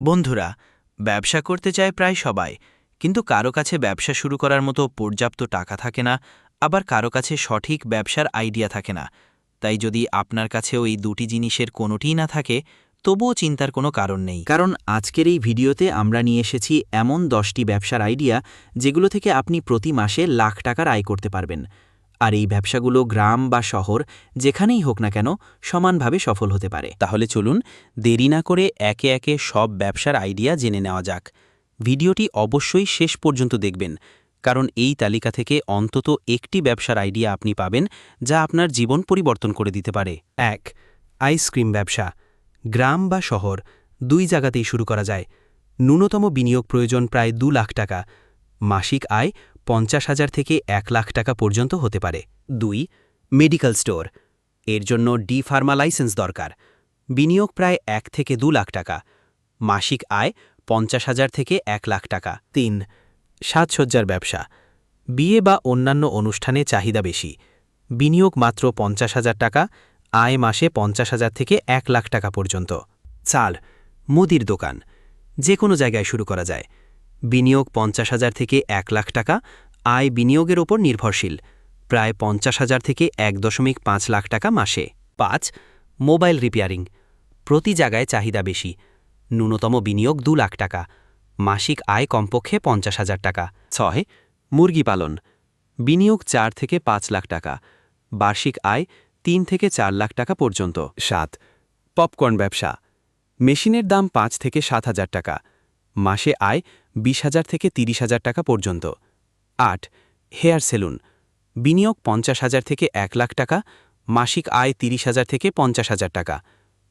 বন্ধুরা, ব্যবসা করতে চায় প্রায় সবাই, কিন্তু কারও কাছে ব্যবসা শুরু করার মতো পর্যাপ্ত টাকা থাকে না, আবার কারও কাছে সঠিক ব্যবসার আইডিয়া থাকে না। তাই যদি আপনার কাছেও এই দুটি জিনিসের কোনোটিই না থাকে, তবুও চিন্তার কোনো কারণ নেই। কারণ আজকের এই ভিডিওতে আমরা নিয়ে এসেছি এমন দশটি ব্যবসার আইডিয়া, যেগুলো থেকে আপনি প্রতি মাসে লাখ টাকার আয় করতে পারবেন। আর এই ব্যবসাগুলো গ্রাম বা শহর, যেখানেই হোক না কেন, সমানভাবে সফল হতে পারে। তাহলে চলুন দেরি না করে একে একে সব ব্যবসার আইডিয়া জেনে নেওয়া যাক। ভিডিওটি অবশ্যই শেষ পর্যন্ত দেখবেন, কারণ এই তালিকা থেকে অন্তত একটি ব্যবসার আইডিয়া আপনি পাবেন, যা আপনার জীবন পরিবর্তন করে দিতে পারে। এক আইসক্রিম ব্যবসা। গ্রাম বা শহর, দুই জায়গাতেই শুরু করা যায়। ন্যূনতম বিনিয়োগ প্রয়োজন প্রায় দু লাখ টাকা। মাসিক আয় পঞ্চাশ হাজার থেকে এক লাখ টাকা পর্যন্ত হতে পারে। দুই, মেডিকেল স্টোর। এর জন্য ডি ফার্মা লাইসেন্স দরকার। বিনিয়োগ প্রায় এক থেকে দু লাখ টাকা। মাসিক আয় পঞ্চাশ হাজার থেকে এক লাখ টাকা। তিন, সাজসজ্জার ব্যবসা। বিয়ে বা অন্যান্য অনুষ্ঠানে চাহিদা বেশি। বিনিয়োগ মাত্র পঞ্চাশ হাজার টাকা, আয় মাসে পঞ্চাশ হাজার থেকে এক লাখ টাকা পর্যন্ত। চাল, মুদির দোকান। যে কোনো জায়গায় শুরু করা যায়। বিনিয়োগ পঞ্চাশ হাজার থেকে এক লাখ টাকা, আয় বিনিয়োগের ওপর নির্ভরশীল, প্রায় পঞ্চাশ হাজার থেকে এক দশমিক পাঁচ লাখ টাকা মাসে। পাঁচ, মোবাইল রিপেয়ারিং, প্রতি জায়গায় চাহিদা বেশি, ন্যূনতম বিনিয়োগ দু লাখ টাকা, মাসিক আয় কমপক্ষে পঞ্চাশ হাজার টাকা। ছয়, মুরগি পালন, বিনিয়োগ চার থেকে পাঁচ লাখ টাকা, বার্ষিক আয় তিন থেকে চার লাখ টাকা পর্যন্ত। সাত, পপকর্ন ব্যবসা, মেশিনের দাম পাঁচ থেকে সাত হাজার টাকা মাসে আয় বিশ হাজার থেকে তিরিশ হাজার টাকা পর্যন্ত। আট, হেয়ার সেলুন, বিনিয়োগ পঞ্চাশ হাজার থেকে এক লাখ টাকা, মাসিক আয় তিরিশ হাজার থেকে পঞ্চাশ হাজার টাকা।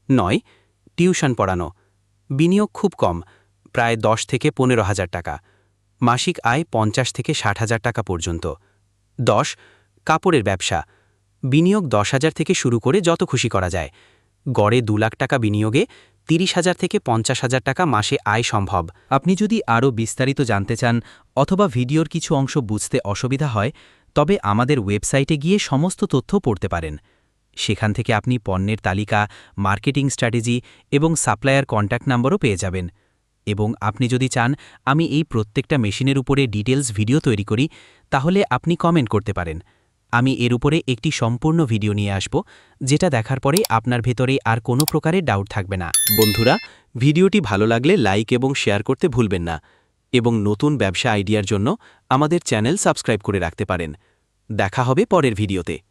নয়, টিউশন পড়ানো, বিনিয়োগ খুব কম, প্রায় দশ থেকে পনেরো হাজার টাকা, মাসিক আয় পঞ্চাশ থেকে ষাট হাজার টাকা পর্যন্ত। দশ, কাপড়ের ব্যবসা, বিনিয়োগ দশ হাজার থেকে শুরু করে যত খুশি করা যায়, গড়ে দু লাখ টাকা বিনিয়োগে তিরিশ হাজার থেকে পঞ্চাশ হাজার টাকা মাসে আয় সম্ভব। আপনি যদি আরও বিস্তারিত জানতে চান অথবা ভিডিওর কিছু অংশ বুঝতে অসুবিধা হয়, তবে আমাদের ওয়েবসাইটে গিয়ে সমস্ত তথ্য পড়তে পারেন। সেখান থেকে আপনি পণ্যের তালিকা, মার্কেটিং স্ট্র্যাটেজি এবং সাপ্লায়ার কন্ট্যাক্ট নাম্বারও পেয়ে যাবেন। এবং আপনি যদি চান আমি এই প্রত্যেকটা মেশিনের উপরে ডিটেলস ভিডিও তৈরি করি, তাহলে আপনি কমেন্ট করতে পারেন। আমি এর উপরে একটি সম্পূর্ণ ভিডিও নিয়ে আসব, যেটা দেখার পরে আপনার ভেতরে আর কোনো প্রকারের ডাউট থাকবে না। বন্ধুরা, ভিডিওটি ভালো লাগলে লাইক এবং শেয়ার করতে ভুলবেন না। এবং নতুন ব্যবসা আইডিয়ার জন্য আমাদের চ্যানেল সাবস্ক্রাইব করে রাখতে পারেন। দেখা হবে পরের ভিডিওতে।